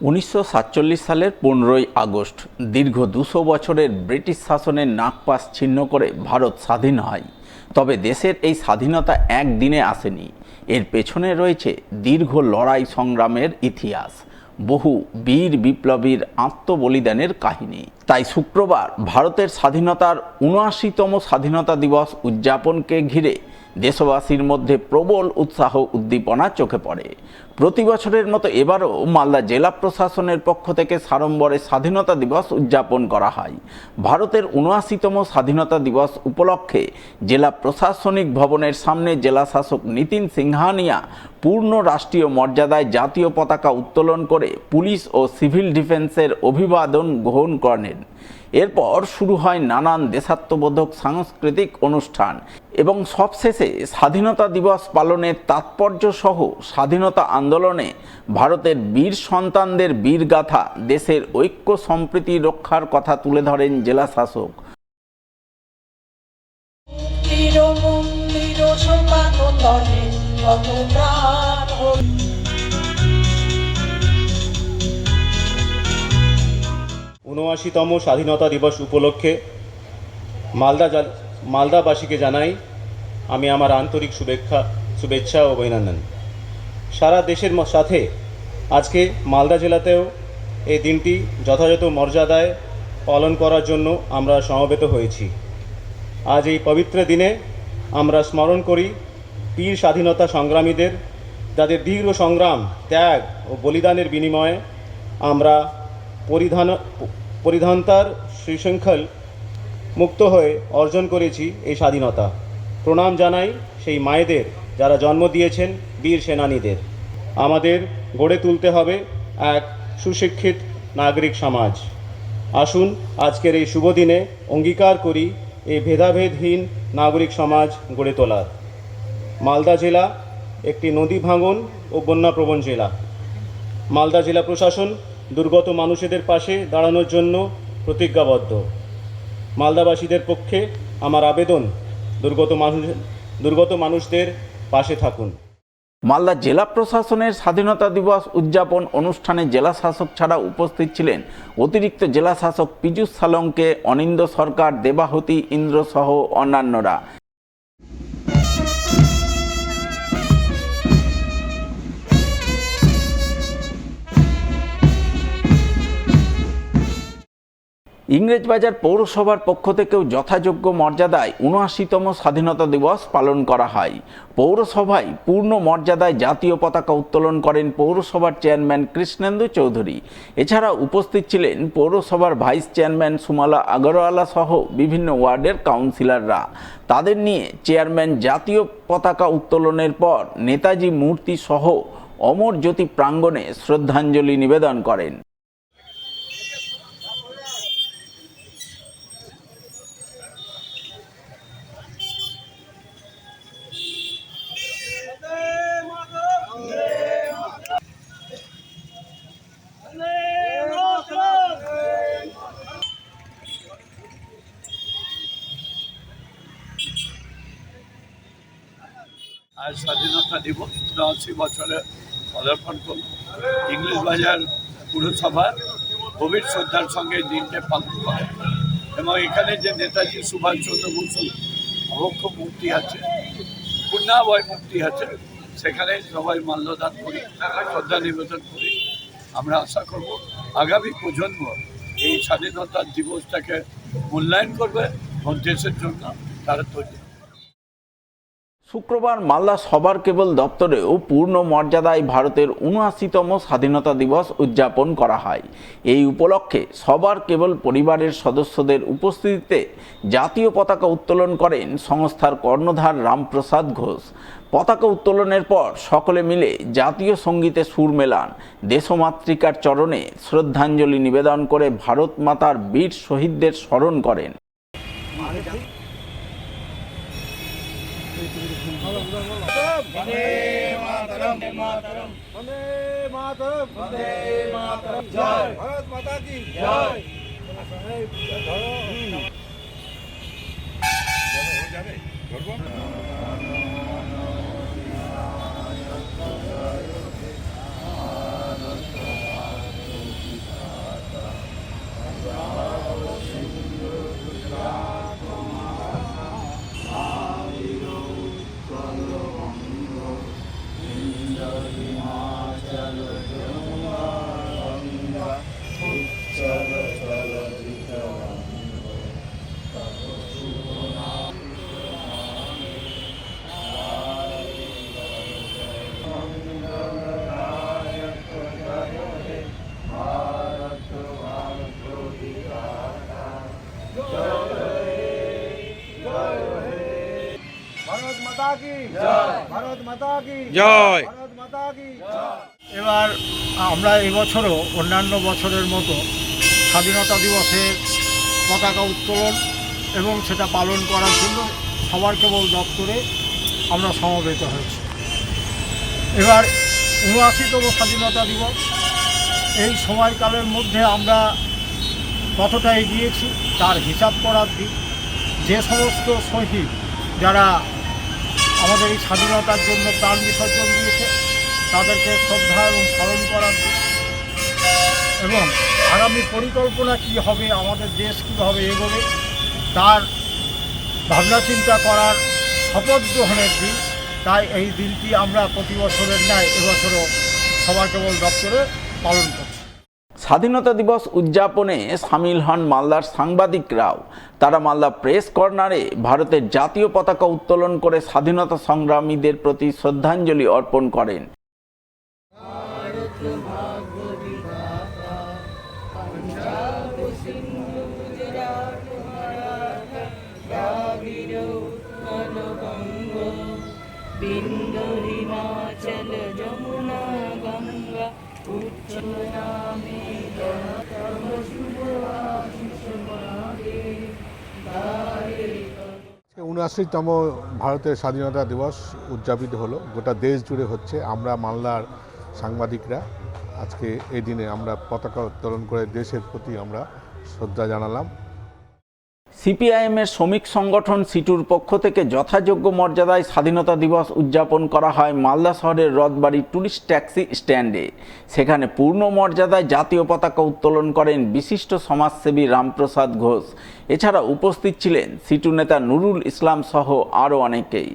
উনিশশো সাতচল্লিশ সালের পনেরোই আগস্ট, দীর্ঘ দুশো বছরের ব্রিটিশ শাসনের নাকপাস ছিন্ন করে ভারত স্বাধীন হয়। তবে দেশের এই স্বাধীনতা একদিনে আসেনি। এর পেছনে রয়েছে দীর্ঘ লড়াই সংগ্রামের ইতিহাস, বহু বীর বিপ্লবীর আত্মবলিদানের কাহিনী। তাই শুক্রবার ভারতের স্বাধীনতার উনআশিতম স্বাধীনতা দিবস উদযাপনকে ঘিরে দেশবাসীর মধ্যে প্রবল উৎসাহ উদ্দীপনা চোখে পড়ে। প্রতি বছরের মতো এবারও মালদা জেলা প্রশাসনের পক্ষ থেকে সাড়ম্বরে স্বাধীনতা দিবস উদযাপন করা হয়। ভারতের উনআশিতম স্বাধীনতা দিবস উপলক্ষে জেলা প্রশাসনিক ভবনের সামনে জেলা শাসক নীতিন সিংহানিয়া পূর্ণ রাষ্ট্রীয় মর্যাদায় জাতীয় পতাকা উত্তোলন করে পুলিশ ও সিভিল ডিফেন্সের অভিবাদন গ্রহণ করেন। এরপর শুরু হয় নানান দেশাত্মবোধক সাংস্কৃতিক অনুষ্ঠান এবং সবশেষে স্বাধীনতা দিবস পালনের তাৎপর্য সহ স্বাধীনতা আন্দোলনে ভারতের বীর সন্তানদের বীরগাথা, দেশের ঐক্য সম্প্রীতি রক্ষার কথা তুলে ধরেন জেলা শাসক উনআশিতম স্বাধীনতা দিবস উপলক্ষে মালদা মালদাবাসীকে জানাই আমি আমার আন্তরিক শুভেচ্ছা শুভেচ্ছা ও অভিনন্দন। সারা দেশের সাথে আজকে মালদা জেলাতেও এই দিনটি যথাযথ মর্যাদায় পালন করার জন্য আমরা সমবেত হয়েছি। আজ এই পবিত্র দিনে আমরা স্মরণ করি পীর স্বাধীনতা সংগ্রামীদের, যাদের দীর্ঘ সংগ্রাম, ত্যাগ ও বলিদানের বিনিময়ে আমরা পরিধান পরিধানতার সুশৃঙ্খল মুক্ত হয়ে অর্জন করেছি এই স্বাধীনতা। প্রণাম জানাই সেই মায়েদের যারা জন্ম দিয়েছেন বীর সেনানীদের। আমাদের গড়ে তুলতে হবে এক সুশিক্ষিত নাগরিক সমাজ। আসুন আজকের এই শুভ দিনে অঙ্গীকার করি এই ভেদাভেদহীন নাগরিক সমাজ গড়ে তোলার। মালদা জেলা একটি নদী ভাঙন ও বন্যাপ্রবণ জেলা। মালদা জেলা প্রশাসন দুর্গত মানুষদের পাশে দাঁড়ানোর জন্য প্রতিজ্ঞাবদ্ধ। মালদাবাসীদের পক্ষে আমার আবেদন, দুর্গত মানুষ, দুর্গত মানুষদের পাশে থাকুন। মালদা জেলা প্রশাসনের স্বাধীনতা দিবস উদযাপন অনুষ্ঠানে জেলা শাসক ছাড়া উপস্থিত ছিলেন অতিরিক্ত জেলা শাসক পীযূষ সালংকে অনিন্দ সরকার, দেবাহতী ইন্দ্র সহ অন্যান্যরা। ইংরেজবাজার পৌরসভার পক্ষ থেকেও যথাযোগ্য মর্যাদায় উনআশিতম স্বাধীনতা দিবস পালন করা হয়। পৌরসভায় পূর্ণ মর্যাদায় জাতীয় পতাকা উত্তোলন করেন পৌরসভার চেয়ারম্যান কৃষ্ণেন্দু চৌধুরী। এছাড়া উপস্থিত ছিলেন পৌরসভার ভাইস চেয়ারম্যান সুমালা আগরওয়ালা সহ বিভিন্ন ওয়ার্ডের কাউন্সিলররা। তাদের নিয়ে চেয়ারম্যান জাতীয় পতাকা উত্তোলনের পর নেতাজি মূর্তি সহ অমর জ্যোতি প্রাঙ্গণে শ্রদ্ধাঞ্জলি নিবেদন করেন। আজ স্বাধীনতা দিবস উনআশি বছরে পদার্পণ করল ইংলিশ বাজার পুরসভা গভীর শ্রদ্ধার সঙ্গে দিনটা পালন করে। এবং এখানে যে নেতাজি সুভাষচন্দ্র বসুর অবক্ষ মূর্তি আছে পূর্ণাবয় মূর্তি আছে, সেখানে সবাই মাল্যদান করি, শ্রদ্ধা নিবেদন করি। আমরা আশা করব আগামী প্রজন্ম এই স্বাধীনতার দিবসটাকে মূল্যায়ন করবে এবং দেশের জন্য তারা তৈরি। শুক্রবার মালদা সবার কেবল দপ্তরেও পূর্ণ মর্যাদায় ভারতের উনআশিতম স্বাধীনতা দিবস উদযাপন করা হয়। এই উপলক্ষে সবার কেবল পরিবারের সদস্যদের উপস্থিতিতে জাতীয় পতাকা উত্তোলন করেন সংস্থার কর্ণধার রামপ্রসাদ ঘোষ। পতাকা উত্তোলনের পর সকলে মিলে জাতীয় সঙ্গীতে সুর মেলান। দেশমাতৃকার চরণে শ্রদ্ধাঞ্জলি নিবেদন করে ভারত মাতার বীর শহীদদের স্মরণ করেন। वंदे मातरम। मातरम वंदे मातरम वंदे मातरम जय। भारत माता की जय। Oh কি? ভারত মাতা কি? জয়। ভারত মাতা কি? এবার আমরা এবছরও অন্যান্য বছরের মতো স্বাধীনতা দিবসের পতাকা উত্তোলন এবং সেটা পালন করার জন্য সবার কেবল দপ্তরে আমরা সমবেত হয়েছি। এবার উনআশিতম স্বাধীনতা দিবস এই সময়কালের মধ্যে আমরা কতটা এগিয়েছি তার হিসাব করার দিক যে সমস্ত শহীদ যারা আমাদের এই স্বাধীনতার জন্য প্রাণ বিসর্জন দিয়েছে। তাদেরকে শ্রদ্ধা এবং স্মরণ করার এবং আগামী পরিকল্পনা কী হবে, আমাদের দেশ কীভাবে এগোবে, তার ভাবনা চিন্তা করার শপথ গ্রহণের দিন। তাই এই দিনটি আমরা প্রতি বছরের ন্যায় এবছরও সবার কেবল দপ্তরে পালন করছি স্বাধীনতা দিবস উদযাপনে সামিল হন মালদার সাংবাদিকরাও তারা মালদা প্রেস কর্নারে ভারতের জাতীয় পতাকা উত্তোলন করে স্বাধীনতা সংগ্রামীদের প্রতি শ্রদ্ধাঞ্জলি অর্পণ করেন। বিন্দু হিমাচল যমুনা গঙ্গা উচ্চল নামে উনআশিতম ভারতের স্বাধীনতা দিবস উদযাপিত হলো। গোটা দেশ জুড়ে হচ্ছে। আমরা মালদার সাংবাদিকরা আজকে এই দিনে আমরা পতাকা উত্তোলন করে দেশের প্রতি আমরা শ্রদ্ধা জানালাম। সিপিআইএমের শ্রমিক সংগঠন সিটুর পক্ষ থেকে যথাযোগ্য মর্যাদায় স্বাধীনতা দিবস উদযাপন করা হয় মালদা শহরের রথবাড়ি ট্যুরিস্ট ট্যাক্সি স্ট্যান্ডে। সেখানে পূর্ণ মর্যাদায় জাতীয় পতাকা উত্তোলন করেন বিশিষ্ট সমাজসেবী রামপ্রসাদ ঘোষ। এছাড়া উপস্থিত ছিলেন সিটু নেতা নুরুল ইসলাম সহ আরও অনেকেই।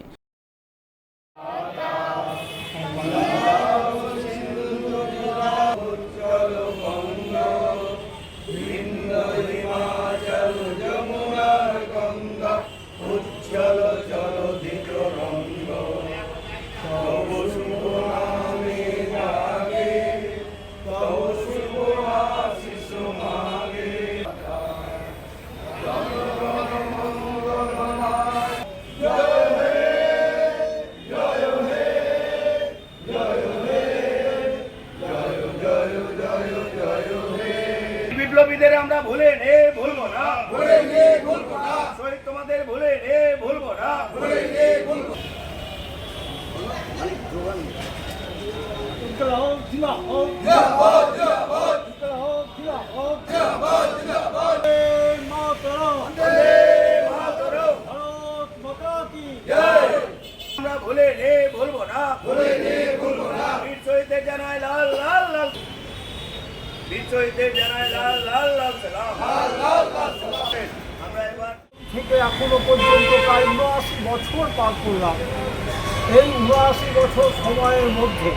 বিপ্লবীদের আমরা ভুলে নে ভুলবো না। ভুলে নে ভুলবো না। শহীদ তোমাদের ভুলে নে ভুলবো না। ভুলে নে ভুলবো আমরা ভুলে নে ভুলবো না। ভুলে নে ভুলবো না। বীর শহীদদের জানাই লাল লাল। শহীদদের জানাই লাল লাল লাল লাল লাল সালাম। আমরা এবার থেকে এখনও পর্যন্ত প্রায় উনআশি বছর পার করলাম। এই উনআশি বছর সময়ের মধ্যে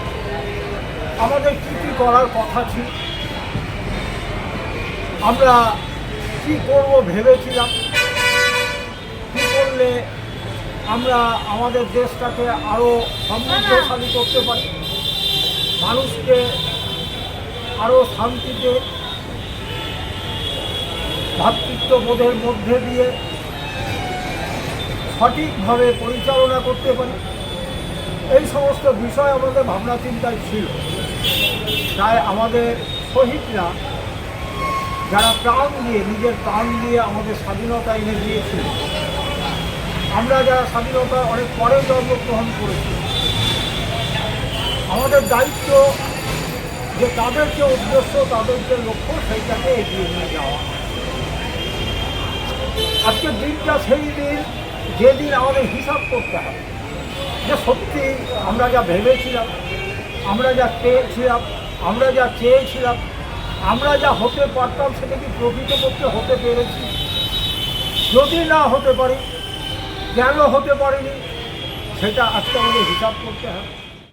আমাদের কী কী করার কথা ছিল? আমরা কি করব ভেবেছিলাম? কী করলে আমরা আমাদের দেশটাকে আরও সমৃদ্ধশালী করতে পারি? মানুষকে আরও শান্তিতে ভ্রাতৃত্ববোধের মধ্যে দিয়ে সঠিকভাবে পরিচালনা করতে পারি। এই সমস্ত বিষয় আমাদের ভাবনা চিন্তায় ছিল। তাই আমাদের শহীদরা যারা প্রাণ দিয়ে, নিজের প্রাণ দিয়ে আমাদের স্বাধীনতা এনে দিয়েছিল, আমরা যারা স্বাধীনতা অনেক পরে জন্মগ্রহণ করেছি, আমাদের দায়িত্ব যে তাদের যে উদ্দেশ্য তাদের যে লক্ষ্য, সেইটাকে এগিয়ে নিয়ে যাওয়া। আজকের দিনটা সেই দিন, যেদিন আমাদের হিসাব করতে হবে। যে সত্যি আমরা যা ভেবেছিলাম, আমরা যা পেয়েছিলাম, আমরা যা চেয়েছিলাম, আমরা যা হতে পারতাম সেটা কি প্রকৃতপক্ষে হতে পেরেছি? যদি না হতে পারি, কেন হতে পারিনি, সেটা আজকে আমাদের হিসাব করতে হবে।